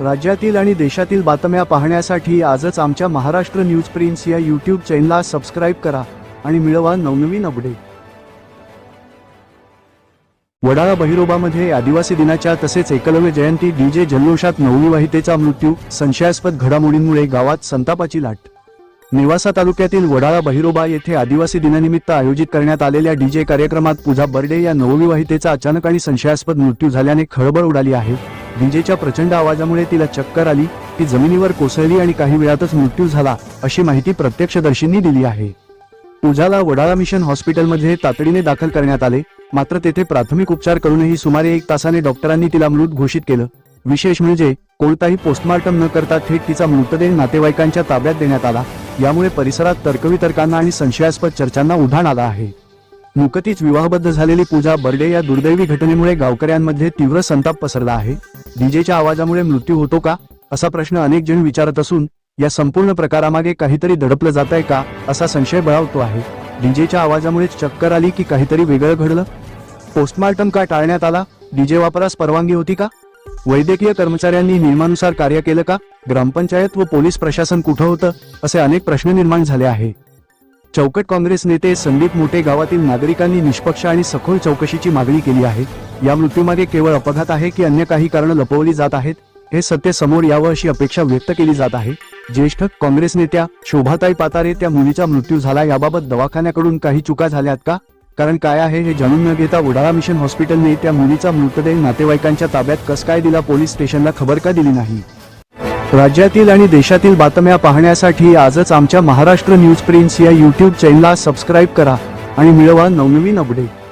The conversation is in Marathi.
राज्यातील आणि देशातील बातम्या पाहण्यासाठी आजच आमच्या महाराष्ट्र न्यूज प्रिन्स या यूट्यूब चॅनलला सबस्क्राईब करा आणि मिळवा नवनवीन अपडेट. वडाळा बहिरोबामध्ये आदिवासी दिनाच्या तसेच एकलव्य जयंती डीजे जल्लोषात नवविवाहितेचा मृत्यू संशयास्पद घडामोडींमुळे गावात संतापाची लाट. नेवासा तालुक्यातील वडाळा बहिरोबा येथे आदिवासी दिनानिमित्त आयोजित करण्यात आलेल्या डीजे कार्यक्रमात पूजा बर्डे या नवविवाहितेचा अचानक आणि संशयास्पद मृत्यू झाल्याने खळबळ उडाली आहे. विजेच्या प्रचंड आवाजामुळे तिला चक्कर आली. ती जमिनीवर कोसळली आणि काही वेळातच मृत्यू झाला अशी माहिती प्रत्यक्षदर्शींनी दिली आहे. पूजाला वडाळा मिशन हॉस्पिटलमध्ये तातडीने दाखल करण्यात आले. मात्र तेथे प्राथमिक उपचार करूनही सुमारे एक तासाने डॉक्टरांनी तिला मृत घोषित केलं. विशेष म्हणजे कोणताही पोस्टमार्टम न करता थेट तिचा मृतदेह नातेवाईकांच्या ताब्यात देण्यात आला. यामुळे परिसरात तर्कवितर्कांना आणि संशयास्पद चर्चांना उधाण आलं आहे. नुकतीच विवाहबद्ध झालेली पूजा बर्डे या दुर्दैवी घटनेमुळे गावकऱ्यांमध्ये तीव्र संताप पसरला आहे. डीजेच्या आवाजामुळे मृत्यू होतो का? असा प्रश्न अनेक जण विचारत असून या संपूर्ण प्रकारामागे काहीतरी दडपलं जात आहे का? असा संशय बळावतो आहे. डीजेच्या आवाजामुळेच चक्कर आली की काहीतरी वेगळं घडलं? पोस्टमार्टम का टाळण्यात आला? डीजे वापरास परवानगी होती का? वैद्यकीय कर्मचाऱ्यांनी नियमानुसार कार्य केलं का? ग्रामपंचायत व पोलीस प्रशासन कुठं होतं? असे अनेक प्रश्न निर्माण झाले आहे. चौकट काँग्रेस नेते संदीप मोठे गावातील नागरिकांनी निष्पक्ष आणि सखोल चौकशीची मागणी केली आहे. या मृत्यूमागे केवळ अपघात आहे की अन्य काही कारण लपवली जात आहेत? हे सत्य समोर यावं अशी अपेक्षा व्यक्त केली जात आहे. ज्येष्ठ काँग्रेस नेत्या शोभाताई पातारे त्या मुलीचा मृत्यू झाला याबाबत दवाखान्याकडून काही चुका झाल्यात का? कारण काय आहे हे जाणून न घेता वडाळा मिशन हॉस्पिटलने त्या मुलीचा मृतदेह नातेवाईकांच्या ताब्यात कस काय दिला पोलीस स्टेशनला खबर का दिली नाही? राज्यातील आणि देशातील बातम्या पाहण्यासाठी आजच आमच्या महाराष्ट्र न्यूज प्रिन्स या यूट्यूब चॅनलला सबस्क्राईब करा आणि मिळवा नवनवीन अपडेट